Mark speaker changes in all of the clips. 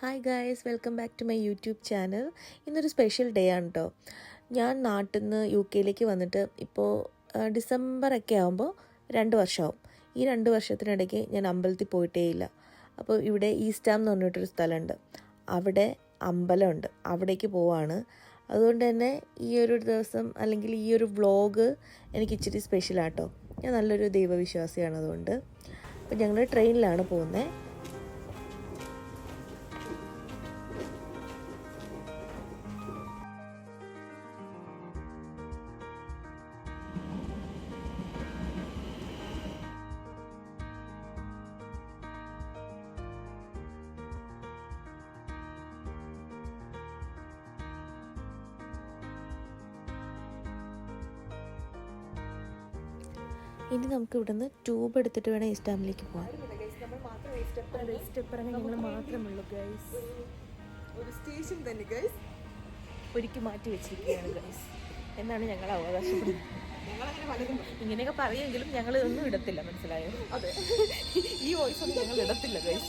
Speaker 1: Hi guys welcome back to my YouTube channel ഇന്നൊരു special day ആണ് കേട്ടോ ഞാൻ നാട്ടിൽ നിന്ന് യു കെയിലേക്ക് വന്നിട്ട് ഇപ്പോൾ ഡിസംബർ ഒക്കെ ആകുമ്പോൾ രണ്ട് വർഷമാവും ഈ രണ്ട് വർഷത്തിനിടയ്ക്ക് ഞാൻ അമ്പലത്തിൽ പോയിട്ടേ ഇല്ല. അപ്പോൾ ഇവിടെ ഈസ്റ്റാം എന്ന് പറഞ്ഞിട്ടൊരു സ്ഥലമുണ്ട് അവിടെ അമ്പലമുണ്ട്. അവിടേക്ക് പോവാണ്. അതുകൊണ്ട് തന്നെ ഈ ഒരു ദിവസം അല്ലെങ്കിൽ ഈ ഒരു വ്ളോഗ് എനിക്ക് ഇച്ചിരി സ്പെഷ്യലാട്ടോ ഞാൻ നല്ലൊരു ദൈവവിശ്വാസിയാണ് അതുകൊണ്ട്. അപ്പോൾ ഞങ്ങൾ ട്രെയിനിലാണ് പോകുന്നത് ഇനി നമുക്ക് ഇവിടുന്ന് ട്യൂബ് എടുത്തിട്ട് വേണം ഇസ്റ്റാമിലേക്ക് പോകാൻ.
Speaker 2: സ്റ്റേഷൻ തന്നെ ഗൈസ്
Speaker 3: ഒരുക്കി മാറ്റി വെച്ചിരിക്കുകയാണ് ഗൈസ് എന്നാണ് ഞങ്ങൾ അവകാശപ്പെടുന്നത് ഇങ്ങനെയൊക്കെ പറയുമെങ്കിലും ഞങ്ങൾ ഒന്നും ഇടത്തില്ല മനസ്സിലായോ?
Speaker 2: അതെ.
Speaker 3: ഈ വോയിസ് ഒന്നും ഞങ്ങൾ ഇടത്തില്ല ഗൈസ്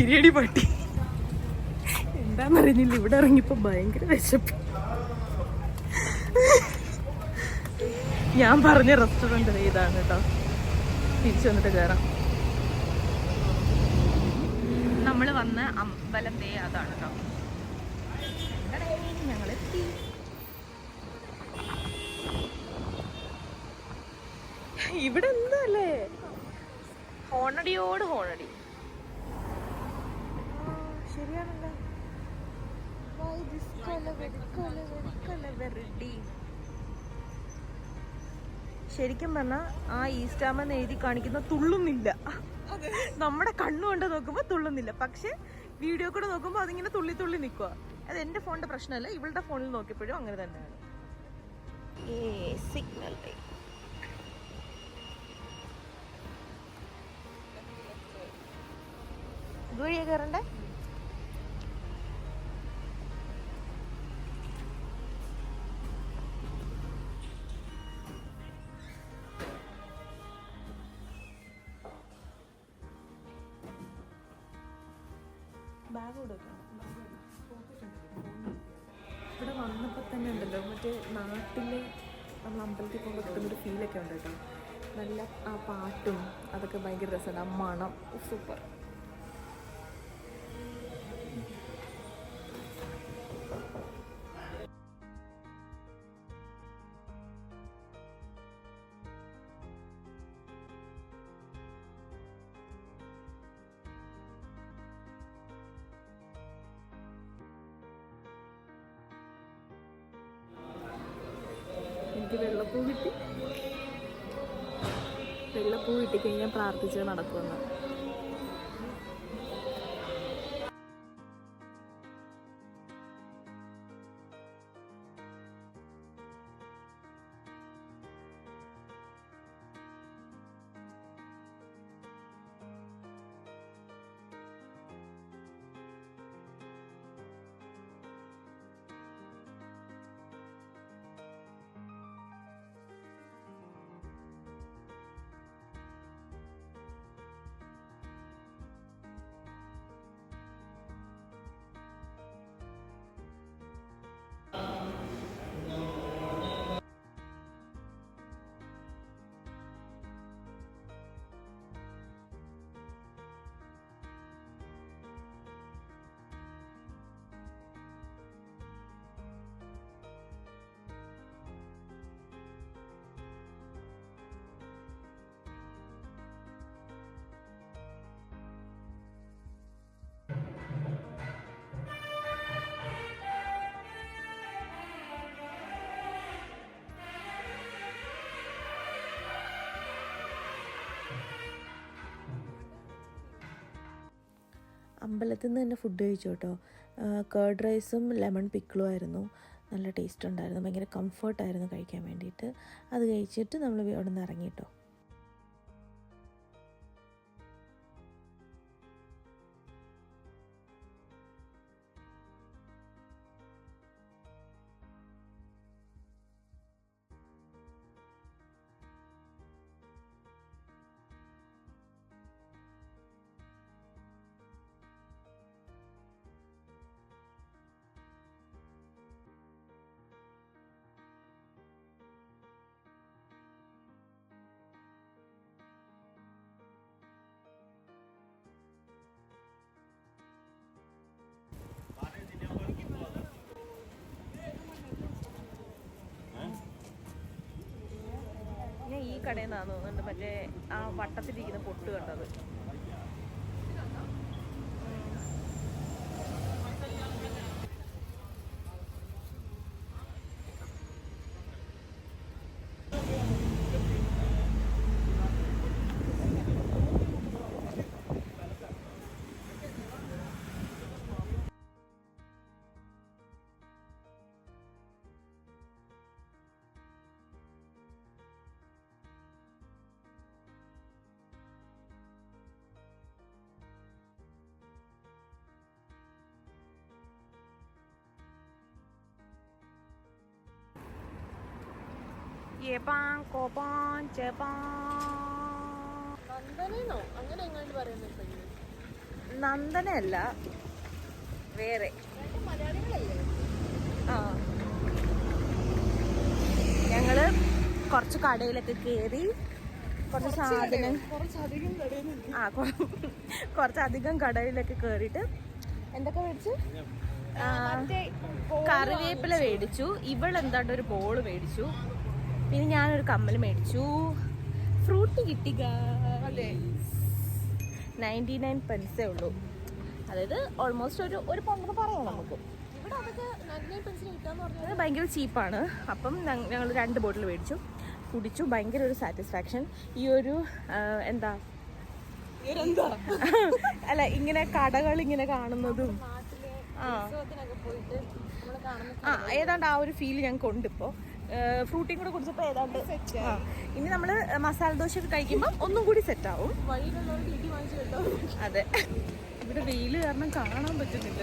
Speaker 3: തിരിയടി പട്ടി. എന്താന്നറിഞ്ഞില്ല ഇവിടെ ഇറങ്ങിയപ്പോ ഭയങ്കര വിശപ്പ്. ഞാൻ പറഞ്ഞ റെസ്റ്റോറന്റ് ഇതാണ് കേട്ടോ. തിരിച്ചു വന്നിട്ട് കയറാം നമ്മൾ വന്ന അമ്പലത്തെ അതാണ് കേട്ടോ. ഞങ്ങളെത്തി ഇവിടെ എന്തല്ലേ ഹോണടിയോട് ഹോണടി. ശരിക്കും പറഞ്ഞാൽ ആ ഈസ്റ്റാമെന്ന് എഴുതി കാണിക്കുന്ന തുള്ളുന്നില്ല. നമ്മുടെ കണ്ണുകൊണ്ട് നോക്കുമ്പോൾ തുള്ളുന്നില്ല. പക്ഷെ വീഡിയോ കൂടെ നോക്കുമ്പോൾ അതിങ്ങനെ തുള്ളി തുള്ളി നിൽക്കുക അത് എന്റെ ഫോണിന്റെ പ്രശ്നമല്ല ഇവളുടെ ഫോണിൽ നോക്കിയപ്പോഴും അങ്ങനെ തന്നെയാണ്. സിഗ്നൽ ഇതുവഴിയാ കയറണ്ടേ ബാഗ് കൊടുക്കണം. ഇവിടെ വന്നപ്പോൾ തന്നെ ഉണ്ടല്ലോ മറ്റേ നാട്ടിലെ നമ്മൾ അമ്പലത്തിൽ പോകുമ്പോൾ കിട്ടുന്നൊരു ഫീലൊക്കെ ഉണ്ട് കേട്ടോ നല്ല ആ പാട്ടും അതൊക്കെ ഭയങ്കര രസമാണ്. മണം സൂപ്പർ. എനിക്ക് വെള്ളപ്പൂ കിട്ടി. വെള്ളപ്പൂ കിട്ടിക്കഴിഞ്ഞാൽ പ്രാർത്ഥിച്ച് നടക്കുമെന്ന്.
Speaker 1: അമ്പലത്തിൽ നിന്ന് തന്നെ ഫുഡ് കഴിച്ചു കേട്ടോ കേർഡ് റൈസും ലെമൺ പിക്കിളും ആയിരുന്നു. നല്ല ടേസ്റ്റ് ഉണ്ടായിരുന്നു. ഭയങ്കര കംഫർട്ടായിരുന്നു കഴിക്കാൻ വേണ്ടിയിട്ട്. അത് കഴിച്ചിട്ട് നമ്മൾ അവിടെ നിന്ന് ഇറങ്ങി കേട്ടോ
Speaker 3: കടയിൽ നിന്നാണ് തോന്നുന്നുണ്ട്. മറ്റേ ആ വട്ടത്തിലിരിക്കുന്ന പൊട്ട് കണ്ടത്. ഏപ്പാൻ കോപ്പാൻ ചേപ്പാൻ
Speaker 2: നന്ദനോ അങ്ങനെ എങ്ങാണ്ട് പറയുന്നത്
Speaker 3: നന്ദനല്ല വേറെ. ആ. ഞങ്ങൾ കുറച്ച് കടയിലൊക്കെ കയറി കുറച്ച് സാധനം ആ കുറച്ചധികം കടയിലൊക്കെ കയറിയിട്ട് എന്തൊക്കെ മേടിച്ചു? കറിവേപ്പില മേടിച്ചു. ഇവൾ എന്താണ്ട് ഒരു ബോൾ മേടിച്ചു. പിന്നെ ഞാനൊരു കമ്മൽ മേടിച്ചു. ഫ്രൂട്ടി കിട്ടി നയന്റി നയൻ പെൻസേ ഉള്ളൂ. അതായത് ഓൾമോസ്റ്റ് ഒരു ഒരു പണ്ടെന്ന് പറയാം നമുക്ക്. അത് ഭയങ്കര ചീപ്പാണ് അപ്പം ഞങ്ങൾ രണ്ട് ബോട്ടിൽ മേടിച്ചു. കുടിച്ചു. ഭയങ്കര ഒരു സാറ്റിസ്ഫാക്ഷൻ ഈ ഒരു എന്താ? അല്ല ഇങ്ങനെ കടകൾ ഇങ്ങനെ കാണുന്നതും. ആ. ഏതാണ്ട് ആ ഒരു ഫീൽ ഞങ്ങൾക്ക് ഉണ്ട് ഇപ്പോൾ ഫ്രൂട്ടിയും കൂടെ കുടിച്ചപ്പോൾ ഏതാണ്ട് ആ ഇനി നമ്മൾ മസാല ദോശ ഒക്കെ കഴിക്കുമ്പോൾ ഒന്നും കൂടി സെറ്റ് ആവും. അതെ. ഇവിടെ വെയിൽ കാരണം കാണാൻ പറ്റുന്നില്ല.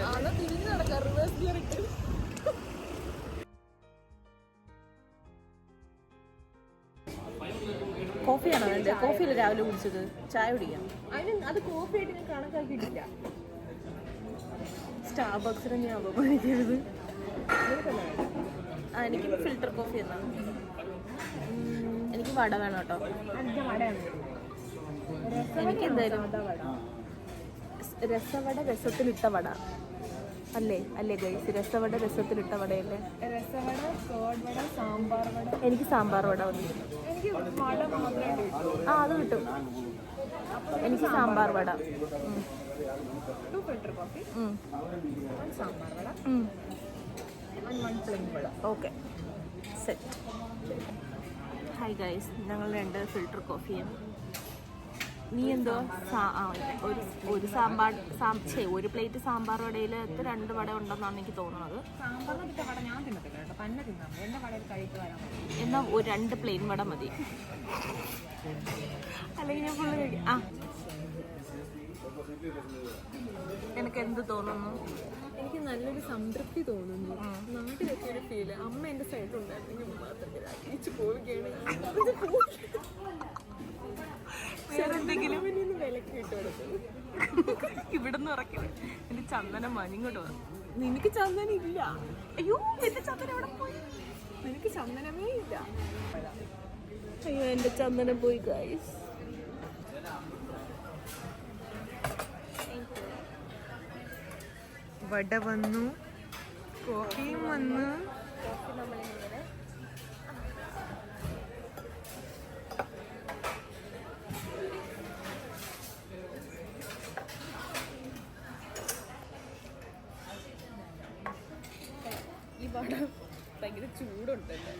Speaker 3: കോഫിയാണോ എന്റെ കോഫിയിൽ രാവിലെ കുടിച്ചത്? ചായ കുടിക്കാം.
Speaker 2: അതിന് അത് കോഫി ആയിട്ട് ഞാൻ കണക്കാക്കിയിട്ടില്ല.
Speaker 3: സ്റ്റാർബക്സിനെ ഞാൻ അപമാനിക്കരുത്. എനിക്ക് ഫിൽറ്റർ കോഫി എന്നാ. എനിക്ക് വട വേണം കേട്ടോ. എനിക്ക് എന്തായാലും രസവട രസത്തിലിട്ട വട. അല്ലേ അല്ലേ ഗൈസ് രസവട രസത്തിലിട്ട വടയല്ലേ?
Speaker 2: രസവട കേട് വട സാമ്പാർ വട.
Speaker 3: എനിക്ക് സാമ്പാർ വട മതി. ആ അത് കിട്ടും. എനിക്ക് സാമ്പാർ വട.
Speaker 2: സാമ്പാർ വട.
Speaker 3: ഉം.
Speaker 2: And one plain vada
Speaker 3: okay set hi guys ഞങ്ങൾ രണ്ട് ഫിൽട്ടർ കോഫിയും നീ എന്തോ ഒരു ഒരു സാമ്പാർ സാമ്പേ ഒരു പ്ലേറ്റ് സാമ്പാർ വടയിൽ രണ്ട് വട ഉണ്ടെന്നാണ് എനിക്ക് തോന്നുന്നത്. എന്നാൽ ഒരു രണ്ട് പ്ലെയിൻ വട മതി. അല്ലെങ്കിൽ ഞാൻ ഫുള്ള് കഴിക്കും ആ. എനിക്ക് എന്ത് തോന്നുന്നു?
Speaker 2: നല്ലൊരു സംതൃപ്തി തോന്നുന്നു. നാട്ടിലൊക്കെ ഒരു ഫീൽ അമ്മ എന്റെ സൈഡിലുണ്ടായിരുന്നെങ്കിൽ മാത്രമേ ആഗ്രഹിച്ചു പോവുകയാണ്. വിലക്ക് കിട്ടും
Speaker 3: ഇവിടുന്ന് ഇറക്കി എന്റെ ചന്ദനം മനിങ്ങോട്ട് വന്നു.
Speaker 2: നിനക്ക് ചന്ദനം ഇല്ല.
Speaker 3: അയ്യോ എന്റെ ചന്ദന എവിടെ പോയി?
Speaker 2: നിനക്ക് ചന്ദനമേ ഇല്ല.
Speaker 3: അയ്യോ എന്റെ ചന്ദനം പോയി ഗൈസ്
Speaker 2: വട വന്നു കോഫിയും വന്നു.
Speaker 3: ഈ വട ഭയങ്കര ചൂടുണ്ടല്ലോ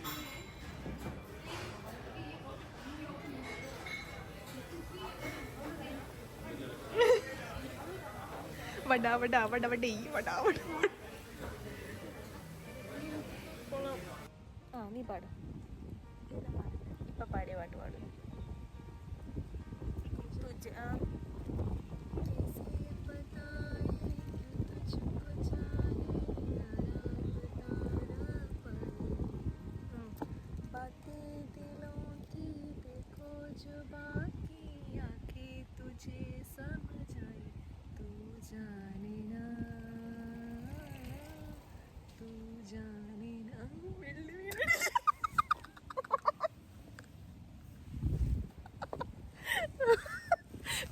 Speaker 2: വട വട വട വടേ വട വട
Speaker 3: ആ നീ പാട്. ഇപ്പൊ പാടിയ പാട്ട് പാടും. തുझ-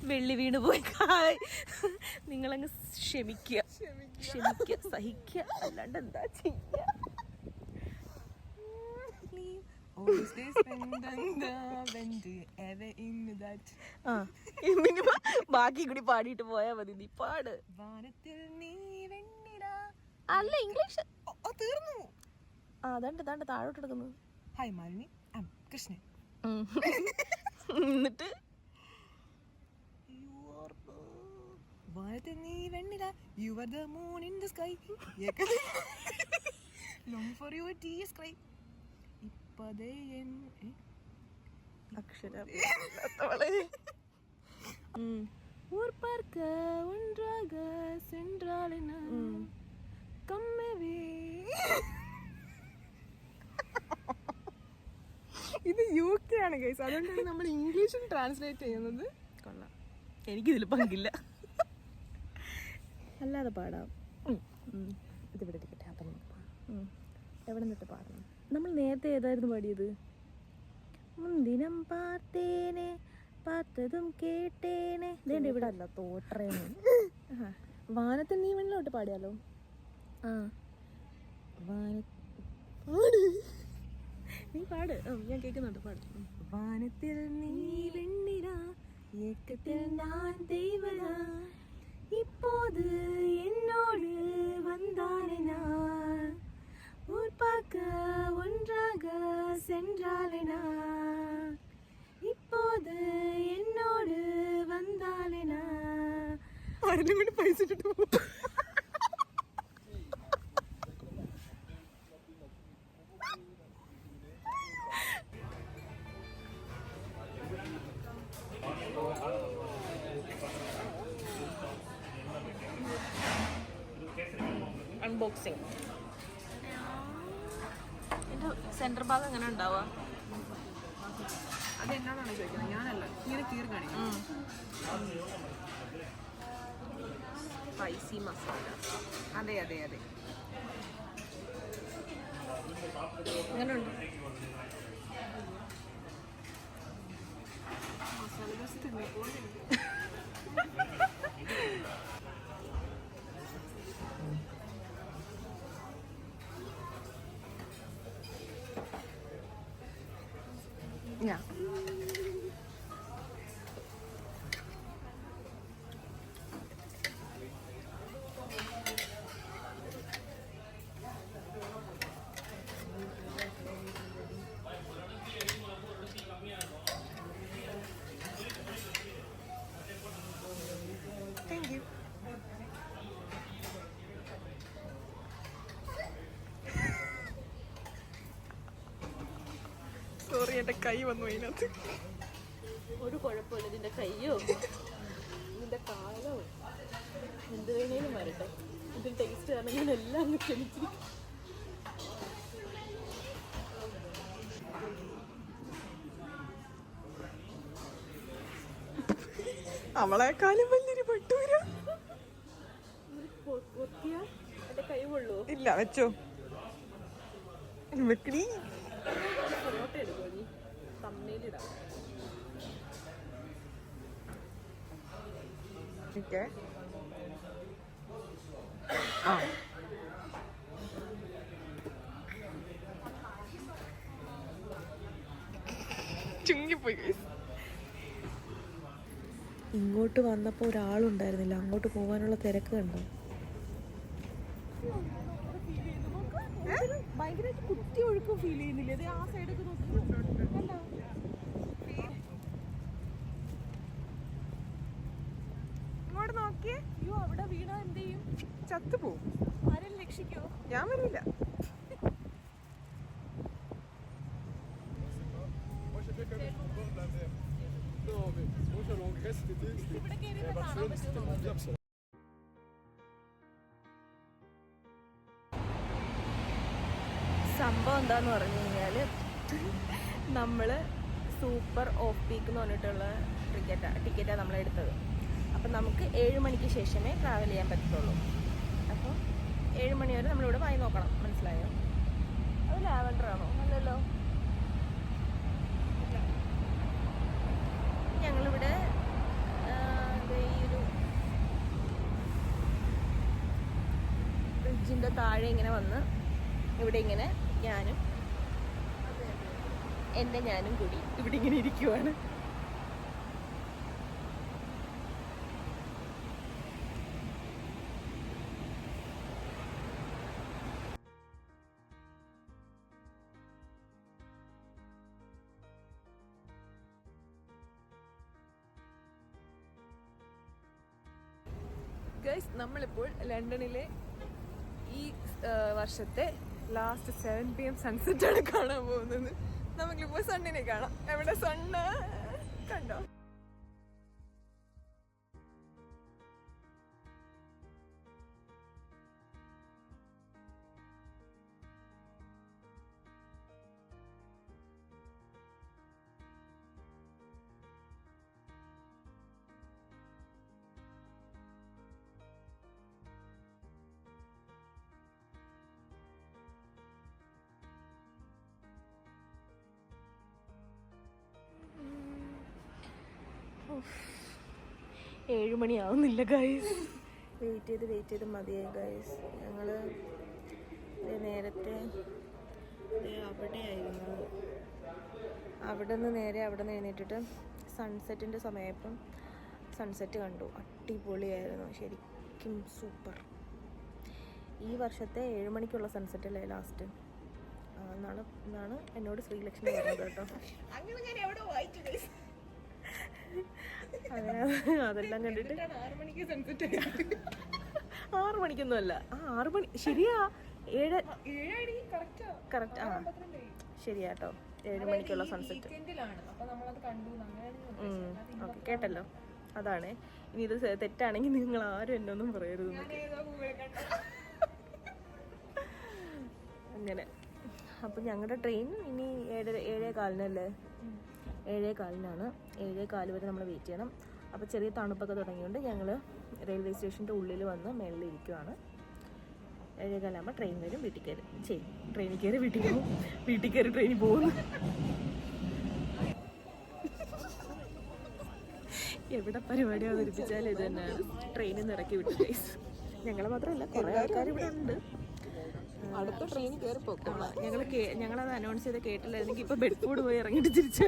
Speaker 2: വെള്ളി വീണ്
Speaker 3: പോയി കായ് നിങ്ങളങ്ങ് ക്ഷമിക്കുക ക്ഷമിക്കുക സഹിക്കുക അല്ലാണ്ട് എന്താ ചെയ്യുക
Speaker 2: always and uh,
Speaker 3: മിനിമം ബാക്കി കൂടി പാടിയിട്ട് പോയാ മതി. നീ പാട്.
Speaker 2: വാനത്തിൽ നീ
Speaker 3: അല്ല ഇംഗ്ലീഷ്.
Speaker 2: തീർന്നു.
Speaker 3: അതാണ്ട് താണ്ട് താഴോട്ട് എടുക്കുന്നു.
Speaker 2: ഹായ് മാലിനി. കൃഷ്ണൻ.
Speaker 3: എന്നിട്ട്?
Speaker 2: വാനത്തിൽ നീ വെണ്ണില you are the moon in the sky long for your tea സ്ക്രൈ ഇപ്പതേ എൻ ഏ?
Speaker 3: അക്ഷരം ഉം.
Speaker 2: ஊர் பார்க்க ஒன்றாக சென்றால் என்ன கம்மவே ഇത് യു കെ ആണ് ഗൈസ് അതുകൊണ്ടാണ് നമ്മൾ ഇംഗ്ലീഷിൽ ട്രാൻസ്ലേറ്റ് ചെയ്യുന്നത്
Speaker 3: കൊള്ളാം എനിക്കിതിൽ പങ്കില്ല അല്ലാതെ പാടാം
Speaker 2: ഉം. ഇതിവിടെ ഇരിക്കട്ടെ അപ്പം നമുക്ക് പാടാം.
Speaker 3: ഉം.
Speaker 2: എവിടെ നിന്നിട്ട് പാടണം
Speaker 3: നമ്മൾ നേരത്തെ ഏതായിരുന്നു പാടിയത് മുന്തിനം പാത്തേനെ പാത്തതും കേട്ടേനെ. ഇതേണ്ട ഇവിടെ
Speaker 2: അല്ല തോട്ടറേനെ വാനത്തെ നീ വെള്ളോട്ട് പാടിയാലോ?
Speaker 3: ആ.
Speaker 2: വാന
Speaker 3: നീ പാട്. ഞാൻ കേൾക്കുന്നുണ്ട് പാട്.
Speaker 2: വാനത്തിൽ നീ വെണ്ണിര ഏക്കത്തിൽ ഞാൻ എന്നോട് വന്താനെനാ. ஊர் பார்க்க ஒன்றாக சென்றாலினா. இப்போது
Speaker 3: என்னோடு வந்தாலினா. அரை நிமிடம் பேசிட்டு
Speaker 2: അതെ അതെ. അതെ
Speaker 3: എങ്ങനെയുണ്ട്
Speaker 2: മസാല ദോശ എന്റെ കൈ വന്നു അതിനകത്ത്.
Speaker 3: ഒരു കുഴപ്പമില്ല. നിന്റെ കൈയോ നിന്റെ കാലോ? എന്ത് വേണേലും വരട്ടെ. ഇതിൽ ടേസ്റ്റ് കാരണം ഞാൻ എല്ലാം ക്ഷമിച്ചിരിക്കും
Speaker 2: അവളെക്കാളും വലിയൊരു പട്ടൂര ഇല്ല വെച്ചോ. വെക്കണീ
Speaker 3: നീ തമ്മയിലിടാം
Speaker 2: ഓക്കെ. ആ. ചുങ്ങിപ്പോയി
Speaker 1: ഇങ്ങോട്ട് വന്നപ്പോൾ ഒരാളുണ്ടായിരുന്നില്ല. അങ്ങോട്ട് പോകാനുള്ള തിരക്ക് കണ്ടോ?
Speaker 3: ഭയങ്കരമായിട്ട് കുത്തി ഒഴുക്കും ഫീൽ ചെയ്യുന്നില്ലേ? ആ സൈഡൊക്കെ നോക്കുന്നുണ്ടോ
Speaker 2: നോക്കിയേ
Speaker 3: അയ്യോ അവിടെ വീണാ എന്ത് ചെയ്യും?
Speaker 2: ചത്തുപോകും.
Speaker 3: ആരെയും രക്ഷിക്കോ?
Speaker 2: ഞാൻ വരില്ല.
Speaker 3: സംഭവം എന്താന്ന് പറഞ്ഞു കഴിഞ്ഞാൽ നമ്മൾ സൂപ്പർ ഓഫ് പീക്ക് എന്ന് പറഞ്ഞിട്ടുള്ള ടിക്കറ്റാണ് ടിക്കറ്റാണ് നമ്മൾ എടുത്തത് അപ്പം നമുക്ക് ഏഴ് മണിക്ക് ശേഷമേ ട്രാവൽ ചെയ്യാൻ പറ്റത്തുള്ളൂ. അപ്പോൾ ഏഴ് മണി വരെ നമ്മളിവിടെ വായി നോക്കണം. മനസ്സിലായോ? അത് ലാവൻഡർ ആണോ? അല്ലല്ലോ. ഞങ്ങളിവിടെ ഈ ഒരു ബ്രിഡ്ജിന്റെ താഴെ ഇങ്ങനെ വന്ന് ഇവിടെ ഇങ്ങനെ ഞാനും
Speaker 2: എന്റെ ഞാനും കൂടി
Speaker 3: ഇവിടെ ഇങ്ങനെ ഇരിക്കുവാണ്.
Speaker 2: ഗൈസ് നമ്മളിപ്പോൾ ലണ്ടനിലെ ഈ വർഷത്തെ last seven P M sunset ആണ് കാണാൻ പോകുന്നത്. നമുക്കിപ്പോൾ സണ്ണിനെ കാണാം. എവിടെ സണ്ണ് കണ്ടോ?
Speaker 3: ഏഴ് മണിയാവുന്നില്ല ഗൈസ് വെയിറ്റ് ചെയ്ത് വെയിറ്റ് ചെയ്ത് മതിയായി ഗൈസ് ഞങ്ങൾ നേരത്തെ അവിടെ അവിടെയായിരുന്നു. അവിടെ നിന്ന് നേരെ അവിടെ നിന്ന് എഴുന്നേറ്റിട്ട് സൺസെറ്റിന്റെ സമയപ്പം സൺസെറ്റ് കണ്ടു. അടിപൊളിയായിരുന്നു ശരിക്കും സൂപ്പർ ഈ വർഷത്തെ ഏഴ് മണിക്കുള്ള സൺസെറ്റ് അല്ലേ ലാസ്റ്റ് എന്നാണ് എന്നാണ് എന്നോട് ശ്രീലക്ഷ്മി പറഞ്ഞത് കേട്ടോ. അങ്ങനെ അതെല്ലാം കണ്ടിട്ട്.
Speaker 2: ആറ് മണിക്ക് സൺസെറ്റ്
Speaker 3: ആറ് മണിക്കൊന്നും അല്ല ആ ആറ് മണി ശരിയാ ഏഴ്
Speaker 2: കറക്റ്റാ
Speaker 3: ആ ശരിയാട്ടോ ഏഴ് മണിക്കുള്ള സൺസെറ്റ് ഓക്കെ കേട്ടല്ലോ. അതാണ്. ഇനി ഇത് തെറ്റാണെങ്കിൽ നിങ്ങൾ ആരും എന്നൊന്നും പറയരുത് അങ്ങനെ. അപ്പം ഞങ്ങളുടെ ട്രെയിൻ ഇനി ഏഴര ഏഴേ കാലിനല്ലേ ഏഴേ കാലിനാണ് ഏഴേ കാൽ വരെ നമ്മൾ വെയിറ്റ് ചെയ്യണം. അപ്പോൾ ചെറിയ തണുപ്പൊക്കെ തുടങ്ങിയോണ്ട് ഞങ്ങൾ റെയിൽവേ സ്റ്റേഷന്റെ ഉള്ളിൽ വന്ന് മേളിൽ ഇരിക്കുവാണ് ഏഴേ കാലാകുമ്പോൾ ട്രെയിൻ വരും വീട്ടിൽ കയറി. ശരി ട്രെയിനിൽ കയറി വീട്ടിൽ പോകും വീട്ടിൽ കയറി ട്രെയിനിൽ പോകുന്നു. എവിടെ പരിപാടി അവതരിപ്പിച്ചാലും ഇത് തന്നെയാണ് ട്രെയിനിൽ നിന്ന് ഇറക്കി വിട്ടു ഞങ്ങൾ മാത്രമല്ല കുറേ ആൾക്കാർ ഇവിടെ ഉണ്ട്.
Speaker 2: അടുത്ത ട്രെയിനിൽ കയറി പോക്കോളാം
Speaker 3: ഞങ്ങൾ ഞങ്ങളത് അനൗൺസ് ചെയ്ത് കേട്ടില്ലായിരുന്നെങ്കിൽ ഇപ്പൊ ബെഡ്ഫോർഡ് പോയി ഇറങ്ങിയിട്ട് തിരിച്ചു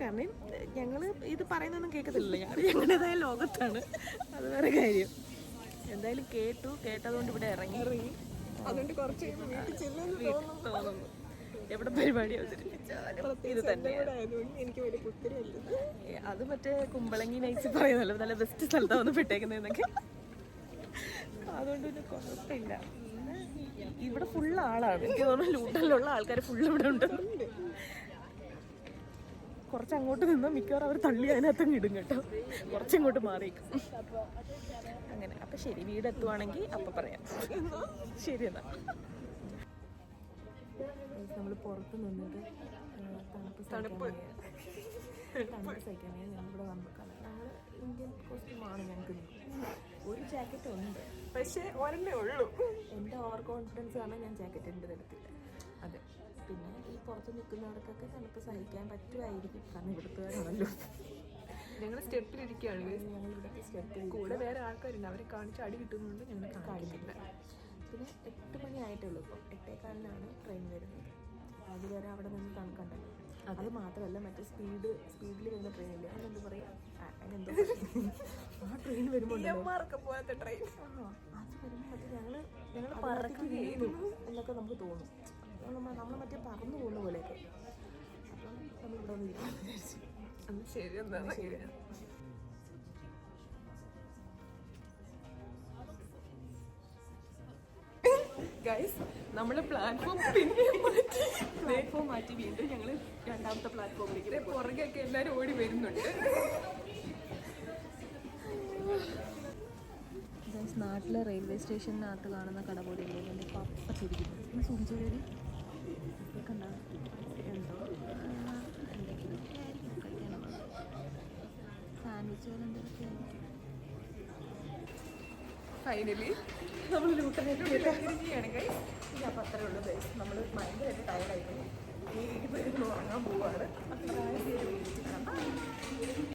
Speaker 3: കാരണം ഞങ്ങൾ ഇത് പറയുന്നൊന്നും കേൾക്കത്തില്ലല്ലോ ഞങ്ങൾ ഞങ്ങളുടേതായ ലോകത്താണ്. അത് വേറെ കാര്യം. എന്തായാലും കേട്ടു. കേട്ടതുകൊണ്ട് ഇവിടെ ഇറങ്ങി.
Speaker 2: അതുകൊണ്ട് കുറച്ച്
Speaker 3: തോന്നുന്നു. എവിടെ പരിപാടി അവതരിപ്പിച്ചാലും ഇത് തന്നെയാണ്.
Speaker 2: എനിക്ക് വലിയ പുത്തിരിയല്ല
Speaker 3: അത് മറ്റേ കുമ്പളങ്ങി നൈറ്റ്സ് പറയുന്നല്ലോ. നല്ല ബെസ്റ്റ് സ്ഥലത്താണ് വന്ന് പെട്ടേക്കുന്നതെന്നൊക്കെ. അതുകൊണ്ട് പിന്നെ കുഴപ്പമില്ല ഇവിടെ ഫുൾ ആളാണ്. എനിക്ക് തോന്നുന്നു ലൂട്ടലിലുള്ള ആൾക്കാർ ഫുൾ ഇവിടെ ഉണ്ട്. കുറച്ച് അങ്ങോട്ട് നിന്നാൽ മിക്കവാറും അവർ തള്ളി അതിനകത്തങ്ങ് ഇടും കേട്ടോ. കുറച്ചിങ്ങോട്ട് മാറിയേക്കും. അങ്ങനെ. അപ്പൊ ശരി വീടെത്തുവാണെങ്കിൽ അപ്പൊ പറയാം. ശരി എന്നാ. നമ്മൾ പുറത്ത് നിന്നിട്ട് തണുപ്പ് തണുപ്പ്. തണുപ്പ് സഹിക്കാൻ വേണ്ടി ഞങ്ങൾ ഇന്ത്യൻ കോസ്റ്റ്യൂമാണ് ഞങ്ങൾക്ക് ഒരു ജാക്കറ്റ് ഉണ്ട്.
Speaker 2: പക്ഷേ ഒരെണ്ണേ ഉള്ളൂ.
Speaker 3: എന്റെ ഓവർ കോൺഫിഡൻസ് കാരണം ഞാൻ ജാക്കറ്റ് എന്റെ എടുത്തില്ല അതെ. പിന്നെ ഈ പുറത്ത് നിൽക്കുന്നവർക്കൊക്കെ തണുപ്പ് സഹിക്കാൻ പറ്റുമായിരിക്കും. കാരണം ഇവിടുത്തുകാരാണല്ലോ
Speaker 2: ഞങ്ങൾ സ്റ്റെപ്പിലിരിക്കുകയാണ്.
Speaker 3: ഞങ്ങൾ ഇവിടുത്തെ സ്റ്റെപ്പിൽ
Speaker 2: കൂടെ വേറെ ആൾക്കാരുണ്ട്. അവരെ കാണിച്ച് അടി കിട്ടുന്നുണ്ട് ഞങ്ങൾ കാണിക്കില്ല
Speaker 3: പിന്നെ എട്ട് മണി ആയിട്ടുള്ളൂ ഇപ്പം. എട്ടേക്കാലിനാണ് ട്രെയിൻ വരുന്നത്. അതുവരെ അവിടെ നിന്ന് കണക്കണ്ടല്ലോ. അത് മാത്രമല്ല മറ്റേ സ്പീഡ് സ്പീഡിൽ വരുന്ന ട്രെയിനില്ലേ അതിനെന്ത് പറയാ? ആ, അതിനെന്തോ പറയും. ആ ട്രെയിൻ വരുമ്പോൾ
Speaker 2: പോകാത്ത ട്രെയിൻ
Speaker 3: അത് വരുമ്പോൾ മറ്റേ ഞങ്ങൾ ഞങ്ങൾ പറക്കുകയും എന്നൊക്കെ നമുക്ക് തോന്നും. നമ്മൾ മറ്റേ പറന്നു പോകുന്ന പോലെയൊക്കെ. അപ്പം നമ്മളിവിടെ വന്ന് ശരിയാണ് വിചാരിച്ചു.
Speaker 2: ഗൈസ് നമ്മൾ പ്ലാറ്റ്ഫോം പിന്നെ മാറ്റി.
Speaker 3: പ്ലാറ്റ്ഫോം മാറ്റി വീണ്ടും ഞങ്ങൾ രണ്ടാമത്തെ പ്ലാറ്റ്ഫോമിലേക്ക്
Speaker 2: പുറകെയൊക്കെ എല്ലാവരും ഓടി വരുന്നുണ്ട്.
Speaker 3: നാട്ടിലെ റെയിൽവേ സ്റ്റേഷനകത്ത് കാണുന്ന കട പോലെ എന്റെ പപ്പ ചിരിക്കുന്നു. സൂചിച്ചു കയറി കണ്ട? എന്തോ? എന്തെങ്കിലും കഴിക്കാനുള്ളത് സാൻഡ്വിച്ച് പോലെ എന്തെങ്കിലുമൊക്കെ
Speaker 2: ഫൈനലി
Speaker 3: നമ്മൾ ലൂട്ടനായിട്ട് അപ്പം അത്രേ ഉള്ളൂ ഗൈസ് നമ്മൾ ഭയങ്കരമായിട്ട് ടയർഡായിപ്പോയി ഈ വീട്ടിൽ പോയി ഉറങ്ങാൻ പോവാണ്. അത്ര